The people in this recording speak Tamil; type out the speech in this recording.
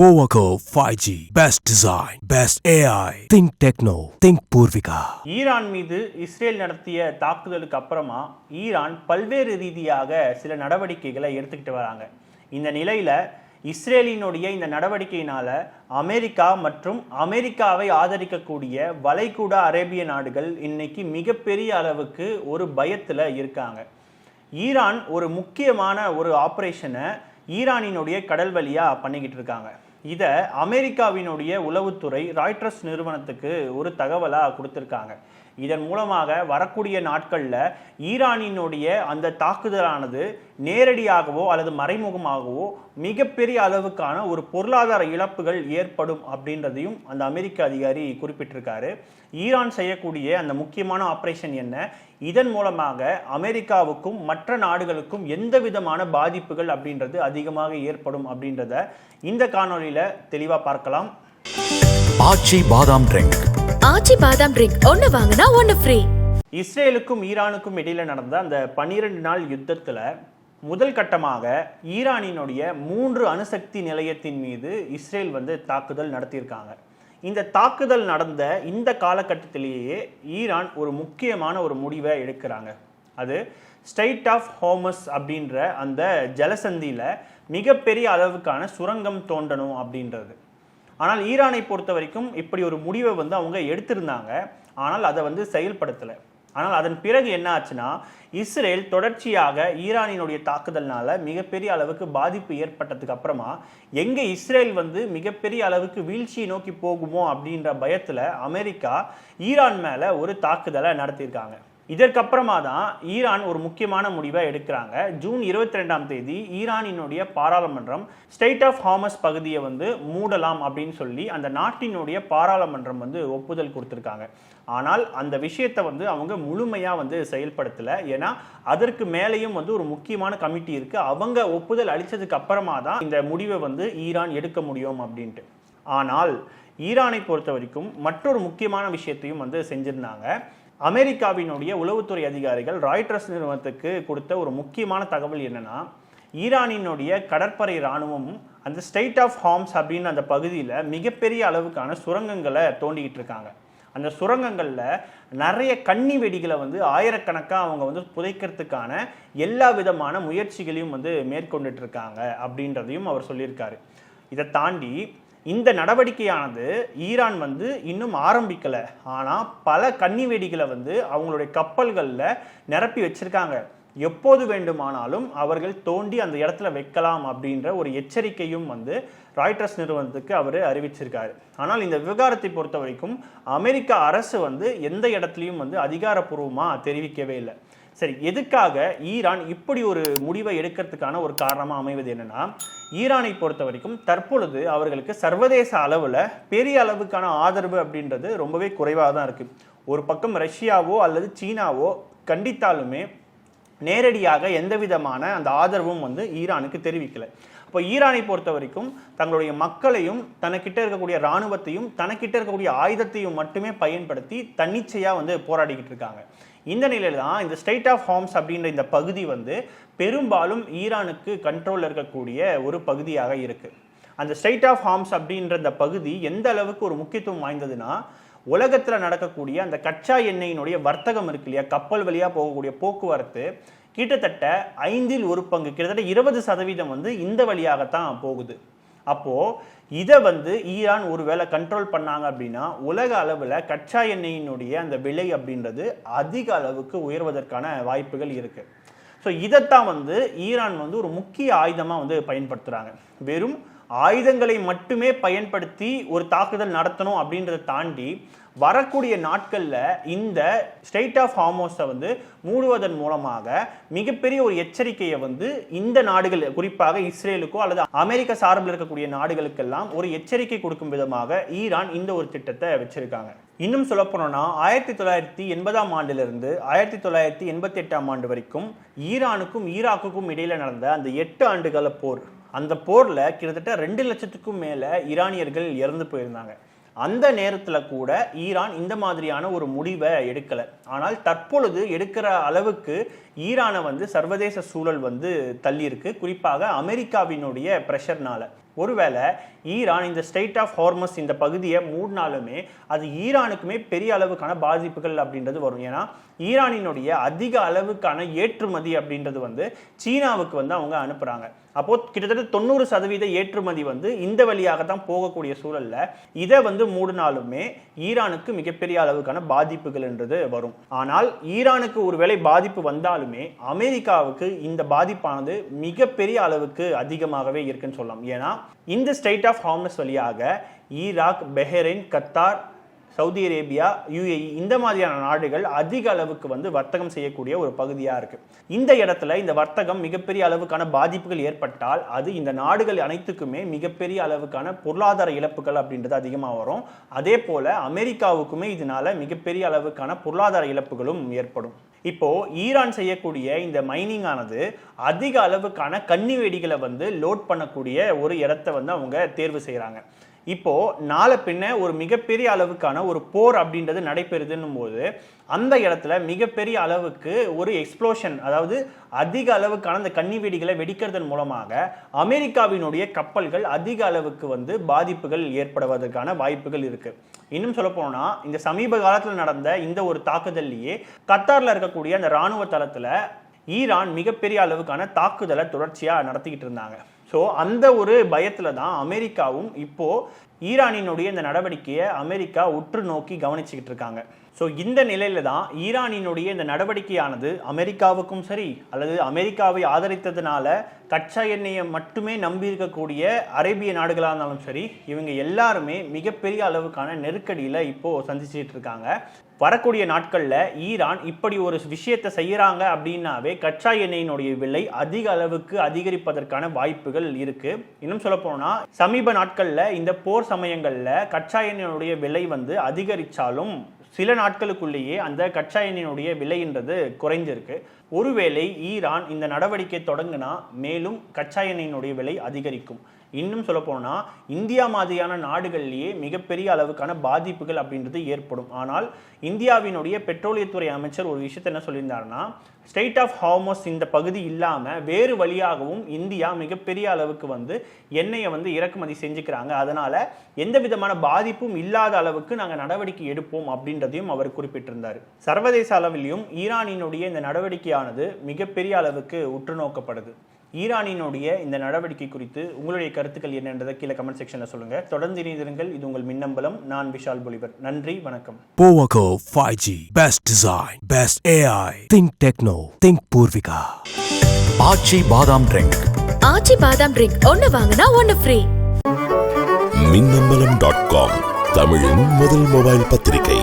போவகோ five G best design best AI think techno think Poorvika Iran மீது இஸ்ரேல் நடத்திய தாக்குதலுக்கு அப்புறமா ஈரான் பல்வேறு ரீதியாக சில நடவடிக்கைகளை எடுத்துக்கிட்டு வராங்க. இந்த நிலையில் இஸ்ரேலினுடைய இந்த நடவடிக்கையினால அமெரிக்கா மற்றும் அமெரிக்காவை ஆதரிக்கக்கூடிய வளைகுடா அரேபிய நாடுகள் இன்னைக்கு மிகப்பெரிய அளவுக்கு ஒரு பயத்தில் இருக்காங்க. ஈரான் ஒரு முக்கியமான ஒரு ஆப்ரேஷனை ஈரானினுடைய கடல் வழியாக பண்ணிக்கிட்டு இருக்காங்க. இதை அமெரிக்காவினுடைய உளவுத்துறை ராய்டர்ஸ் நிறுவனத்துக்கு ஒரு தகவலாக கொடுத்துருக்காங்க. இதன் மூலமாக வரக்கூடிய நாட்களில் ஈரானினுடைய அந்த தாக்குதலானது நேரடியாகவோ அல்லது மறைமுகமாகவோ மிகப்பெரிய அளவுக்கான ஒரு பொருளாதார இழப்புகள் ஏற்படும் அப்படின்றதையும் அந்த அமெரிக்க அதிகாரி குறிப்பிட்டிருக்காரு. ஈரான் செய்யக்கூடிய அந்த முக்கியமான ஆப்ரேஷன் என்ன? இதன் மூலமாக அமெரிக்காவுக்கும் மற்ற நாடுகளுக்கும் எந்த விதமான பாதிப்புகள் அப்படின்றது அதிகமாக ஏற்படும் அப்படின்றத இந்த காணொலியில் தெளிவாக பார்க்கலாம். ஆச்சி பாதாம் ட்ரிங்க் ஆச்சி பாதாம் ட்ரிங்க் ஒன்று வாங்கினா ஒன்று ஃப்ரீ இஸ்ரேலுக்கும் ஈரானுக்கும் இடையில நடந்த அந்த பன்னிரெண்டு நாள் யுத்தத்தில் முதல் கட்டமாக ஈரானினுடைய மூன்று அணுசக்தி நிலையத்தின் மீது இஸ்ரேல் வந்து தாக்குதல் நடத்தியிருக்காங்க. இந்த தாக்குதல் நடந்த இந்த காலகட்டத்திலேயே ஈரான் ஒரு முக்கியமான ஒரு முடிவை எடுக்கிறாங்க. அது ஸ்டைட் ஆஃப் ஹோமஸ் அப்படின்ற அந்த ஜலசந்தியில் மிகப்பெரிய அளவுக்கான சுரங்கம் தோண்டணும் அப்படின்றது. ஆனால் ஈரானை பொறுத்த வரைக்கும் இப்படி ஒரு முடிவை வந்து அவங்க எடுத்திருந்தாங்க. ஆனால் அதை வந்து செயல்படுத்தலை. ஆனால் அதன் பிறகு என்ன ஆச்சுன்னா இஸ்ரேல் தொடர்ச்சியாக ஈரானினுடைய தாக்குதல்னால மிகப்பெரிய அளவுக்கு பாதிப்பு ஏற்பட்டதுக்கு அப்புறமா எங்க இஸ்ரேல் வந்து மிகப்பெரிய அளவுக்கு வீழ்ச்சியை நோக்கி போகுமோ அப்படின்ற பயத்துல அமெரிக்கா ஈரான் மேல ஒரு தாக்குதலை நடத்தியிருக்காங்க. இதற்கப்புறமா தான் ஈரான் ஒரு முக்கியமான முடிவை எடுக்கிறாங்க. ஜூன் இருபத்தி ரெண்டாம் தேதி ஈரானினுடைய பாராளுமன்றம் ஸ்டேட் ஆஃப் ஹாமஸ் பகுதியை வந்து மூடலாம் அப்படின்னு சொல்லி அந்த நாட்டினுடைய பாராளுமன்றம் வந்து ஒப்புதல் கொடுத்துருக்காங்க. ஆனால் அந்த விஷயத்தை வந்து அவங்க முழுமையாக வந்து செயல்படுத்தலை. ஏன்னா அதற்கு மேலேயும் வந்து ஒரு முக்கியமான கமிட்டி இருக்குது அவங்க ஒப்புதல் அளித்ததுக்கு அப்புறமா தான் இந்த முடிவை வந்து ஈரான் எடுக்க முடியும் அப்படின்ட்டு. ஆனால் ஈரானை பொறுத்த வரைக்கும் மற்றொரு முக்கியமான விஷயத்தையும் வந்து செஞ்சிருந்தாங்க. அமெரிக்காவினுடைய உளவுத்துறை அதிகாரிகள் ராய்டர்ஸ் நிறுவனத்துக்கு கொடுத்த ஒரு முக்கியமான தகவல் என்னன்னா ஈரானினுடைய கடற்படை ராணுவம் அந்த ஸ்டேட் ஆஃப் ஹார்ம்ஸ் அப்படின்னு அந்த பகுதியில் மிகப்பெரிய அளவுக்கான சுரங்கங்களை தோண்டிக்கிட்டு இருக்காங்க. அந்த சுரங்கங்களில் நிறைய கன்னி வெடிகளை வந்து ஆயிரக்கணக்காக அவங்க வந்து புதைக்கிறதுக்கான எல்லா விதமான முயற்சிகளையும் வந்து மேற்கொண்டுட்டு இருக்காங்க அப்படின்றதையும் அவர் சொல்லியிருக்காரு. இதை தாண்டி இந்த நடவடிக்கையானது ஈரான் வந்து இன்னும் ஆரம்பிக்கலை. ஆனால் பல கன்னி வெடிகளை வந்து அவங்களுடைய கப்பல்களில் நிரப்பி வச்சிருக்காங்க. எப்போது வேண்டுமானாலும் அவர்கள் தோண்டி அந்த இடத்துல வைக்கலாம் அப்படின்ற ஒரு எச்சரிக்கையும் வந்து ராய்டர்ஸ் நிறுவனத்துக்கு அவர் அறிவிச்சிருக்காரு. ஆனால் இந்த விவகாரத்தை பொறுத்த வரைக்கும் அமெரிக்க அரசு வந்து எந்த இடத்துலையும் வந்து அதிகாரப்பூர்வமாக தெரிவிக்கவே இல்லை. சரி எதுக்காக ஈரான் இப்படி ஒரு முடிவை எடுக்கிறதுக்கான ஒரு காரணமாக அமைவது என்னன்னா ஈரானை பொறுத்த வரைக்கும் தற்பொழுது அவர்களுக்கு சர்வதேச அளவில் பெரிய அளவுக்கான ஆதரவு அப்படின்றது ரொம்பவே குறைவாக தான் இருக்குது ஒரு பக்கம் ரஷ்யாவோ அல்லது சீனாவோ கண்டித்தாலுமே நேரடியாக எந்த விதமான அந்த ஆதரவும் வந்து ஈரானுக்கு தெரிவிக்கலை. இப்போ ஈரானை பொறுத்த வரைக்கும் தங்களுடைய மக்களையும் தனக்கிட்ட இருக்கக்கூடிய இராணுவத்தையும் தனக்கிட்ட இருக்கக்கூடிய ஆயுதத்தையும் மட்டுமே பயன்படுத்தி தன்னிச்சையாக வந்து போராடிக்கிட்டு இருக்காங்க. இந்த நிலையில் தான் இந்த ஸ்டேட் ஆஃப் ஹோம்ஸ் அப்படின்ற இந்த பகுதி வந்து பெரும்பாலும் ஈரானுக்கு கண்ட்ரோலில் இருக்கக்கூடிய ஒரு பகுதியாக இருக்குது அந்த ஸ்டேட் ஆஃப் ஹார்ம்ஸ் அப்படின்ற இந்த பகுதி எந்த அளவுக்கு ஒரு முக்கியத்துவம் வாய்ந்ததுன்னா உலகத்தில் நடக்கக்கூடிய அந்த கச்சா எண்ணெயினுடைய வர்த்தகம் இருக்கு இல்லையா? கப்பல் வழியாக போகக்கூடிய போக்குவரத்து கிட்டத்தட்ட ஐந்தில் ஒரு பங்கு கிட்டத்தட்ட இருபது சதவீதம் வந்து இந்த வழியாகத்தான் போகுது. அப்போது இதை வந்து ஈரான் ஒருவேளை கண்ட்ரோல் பண்ணாங்க அப்படின்னா உலக அளவில் கச்சா எண்ணெயினுடைய அந்த விலை அப்படின்றது அதிக அளவுக்கு உயர்வதற்கான வாய்ப்புகள் இருக்குது ஸோ இதைத்தான் வந்து ஈரான் வந்து ஒரு முக்கிய ஆயுதமாக வந்து பயன்படுத்துகிறாங்க வெறும் ஆயுதங்களை மட்டுமே பயன்படுத்தி ஒரு தாக்குதல் நடத்தணும் அப்படின்றத தாண்டி வரக்கூடிய நாட்களில் இந்த ஸ்டேட் ஆஃப் ஹார்மோஸை வந்து மூடுவதன் மூலமாக மிகப்பெரிய ஒரு எச்சரிக்கையை வந்து இந்த நாடுகள் குறிப்பாக இஸ்ரேலுக்கோ அல்லது அமெரிக்க சார்பில் இருக்கக்கூடிய நாடுகளுக்கெல்லாம் ஒரு எச்சரிக்கை கொடுக்கும் விதமாக ஈரான் இந்த ஒரு திட்டத்தை வச்சிருக்காங்க. இன்னும் சொல்ல போனோம்னா ஆயிரத்தி தொள்ளாயிரத்தி எண்பதாம் ஆண்டிலிருந்து ஆயிரத்தி தொள்ளாயிரத்தி எண்பத்தி எட்டாம் ஆண்டு வரைக்கும் ஈரானுக்கும் ஈராக்குக்கும் இடையில நடந்த அந்த எட்டு ஆண்டுகால போர். அந்த போரில் கிட்டத்தட்ட ரெண்டு லட்சத்துக்கும் மேலே ஈரானியர்கள் இறந்து போயிருந்தாங்க. அந்த நேரத்தில் கூட ஈரான் இந்த மாதிரியான ஒரு முடிவை எடுக்கலை. ஆனால் தற்பொழுது எடுக்கிற அளவுக்கு ஈரானை வந்து சர்வதேச சூழல் வந்து தள்ளியிருக்கு. குறிப்பாக அமெரிக்காவினுடைய ப்ரெஷர்னால. ஒருவேளை ஈரான் இந்த ஸ்டேட் ஆஃப் ஹார்மஸ் இந்த பகுதியை மூடினாலுமே அது ஈரானுக்குமே பெரிய அளவுக்கான பாதிப்புகள் அப்படின்றது வரும். ஏன்னா ஈரானினுடைய அதிக அளவுக்கான ஏற்றுமதி அப்படின்றது வந்து சீனாவுக்கு வந்து அவங்க அனுப்புகிறாங்க அப்போ கிட்டத்தட்ட தொண்ணூறு சதவீத ஏற்றுமதி வந்து இந்த வழியாக தான் போகக்கூடிய சூழல்ல. இதை வந்து மூடினாலுமே ஈரானுக்கு மிகப்பெரிய அளவுக்கான பாதிப்புகள் என்றது வரும். ஆனால் ஈரானுக்கு ஒருவேளை பாதிப்பு வந்தாலுமே அமெரிக்காவுக்கு இந்த பாதிப்பானது மிகப்பெரிய அளவுக்கு அதிகமாகவே இருக்குன்னு சொல்லலாம். ஏன்னா இந்த ஸ்டேட் ஆஃப் ஹார்மஸ் வழியாக Iraq Bahrain Qatar Saudi Arabia UAE இந்த மாதிரியான நாடுகள் அதிக அளவுக்கு வந்து வர்த்தகம் செய்யக்கூடிய ஒரு பகுதியாக இருக்கு. இந்த இடத்துல இந்த வர்த்தகம் மிகப்பெரிய அளவுக்கான பாதிப்புகள் ஏற்பட்டால் அது இந்த நாடுகள் அனைத்துக்குமே மிகப்பெரிய அளவுக்கான பொருளாதார இழப்புகள் அப்படின்றது அதிகமாக வரும். அதே போல அமெரிக்காவுக்குமே இதனால மிகப்பெரிய அளவுக்கான பொருளாதார இழப்புகளும் ஏற்படும். இப்போ ஈரான் செய்யக்கூடிய இந்த மைனிங் ஆனது அதிக அளவுக்கான கன்னி வெடிகளை வந்து லோட் பண்ணக்கூடிய ஒரு இடத்த வந்து அவங்க தேர்வு செய்கிறாங்க இப்போ நாளை பின்ன ஒரு மிகப்பெரிய அளவுக்கான ஒரு போர் அப்படின்றது நடைபெறுதுன்னும் போது அந்த இடத்துல மிகப்பெரிய அளவுக்கு ஒரு எக்ஸ்ப்ளோஷன் அதாவது அதிக அளவுக்கான அந்த கன்னி வெடிகளை வெடிக்கிறதன் மூலமாக அமெரிக்காவினுடைய கப்பல்கள் அதிக அளவுக்கு வந்து பாதிப்புகள் ஏற்படுவதற்கான வாய்ப்புகள் இருக்கு. இன்னும் சொல்ல போனா இந்த சமீப காலத்தில் நடந்த இந்த ஒரு தாக்குதல்லையே கத்தார்ல இருக்கக்கூடிய அந்த ராணுவ தளத்துல ஈரான் மிகப்பெரிய அளவுக்கான தாக்குதலை தொடர்ச்சியா நடத்திக்கிட்டு இருந்தாங்க. ஸோ அந்த ஒரு பயத்தில் தான் அமெரிக்காவும் இப்போது ஈரானினுடைய இந்த நடவடிக்கையை அமெரிக்கா உற்று நோக்கி கவனிச்சுக்கிட்டு இருக்காங்க. ஸோ இந்த நிலையில தான் ஈரானினுடைய இந்த நடவடிக்கையானது அமெரிக்காவுக்கும் சரி அல்லது அமெரிக்காவை ஆதரித்ததுனால கச்சா எண்ணெயை மட்டுமே நம்பி இருக்கக்கூடிய அரேபிய நாடுகளாக இருந்தாலும் சரி இவங்க எல்லாருமே மிகப்பெரிய அளவுக்கான நெருக்கடியில் இப்போது சந்திச்சுட்டு இருக்காங்க. வரக்கூடிய நாட்களில் ஈரான் இப்படி ஒரு விஷயத்தை செய்யறாங்க அப்படின்னாவே கச்சா எண்ணெயினுடைய விலை அதிக அளவுக்கு அதிகரிப்பதற்கான வாய்ப்புகள் இருக்கு. இன்னும் சொல்ல சமீப நாட்களில் இந்த போர் சமயங்களில் கச்சா எண்ணெயினுடைய விலை வந்து அதிகரிச்சாலும் சில நாட்களுக்குள்ளேயே அந்த கச்சா எண்ணெயினுடைய விலைன்றது குறைஞ்சிருக்கு. ஒருவேளை ஈரான் இந்த நடவடிக்கை தொடங்கினா மேலும் கச்சா எண்ணெயினுடைய விலை அதிகரிக்கும். இன்னும் சொல்ல போனால் இந்தியா மாதிரியான நாடுகள்லேயே மிகப்பெரிய அளவுக்கான பாதிப்புகள் அப்படின்றது ஏற்படும். ஆனால் இந்தியாவினுடைய பெட்ரோலியத்துறை அமைச்சர் ஒரு விஷயத்தை என்ன சொல்லியிருந்தாருன்னா ஸ்டேட் ஆஃப் ஹார்மோஸ் இந்த பகுதி இல்லாமல் வேறு வழியாகவும் இந்தியா மிகப்பெரிய அளவுக்கு வந்து எண்ணெயை வந்து இறக்குமதி செஞ்சுக்கிறாங்க. அதனால எந்த விதமான பாதிப்பும் இல்லாத அளவுக்கு நாங்கள் நடவடிக்கை எடுப்போம் அப்படின்றதையும் அவர் குறிப்பிட்டிருந்தார். சர்வதேச அளவிலையும் ஈரானினுடைய இந்த நடவடிக்கையானது மிகப்பெரிய அளவுக்கு உற்று நோக்கப்படுது ஈரானினுடைய இந்த நடவடிக்கை குறித்து உங்களுடைய கருத்துக்கள் என்னன்றதை கீழே கமெண்ட் செக்ஷனில் சொல்லுங்க. தொடர்ந்து இணைந்திருங்கள். இது உங்கள் மின்னம்பலம். நான் விஷால் பொலிவர். நன்றி. வணக்கம். Powaco 5G. Best design. Best AI. Think techno. Think Purvika. ஆச்சி பாதாம் ட்ரிங்க் ஆச்சி பாதாம் ட்ரிங்க் ஒன்னு வாங்கினா ஒன்னு ஃப்ரீ மின்னம்பலம் டாட் காம் தமிழின் முதல் மொபைல் பத்திரிகை.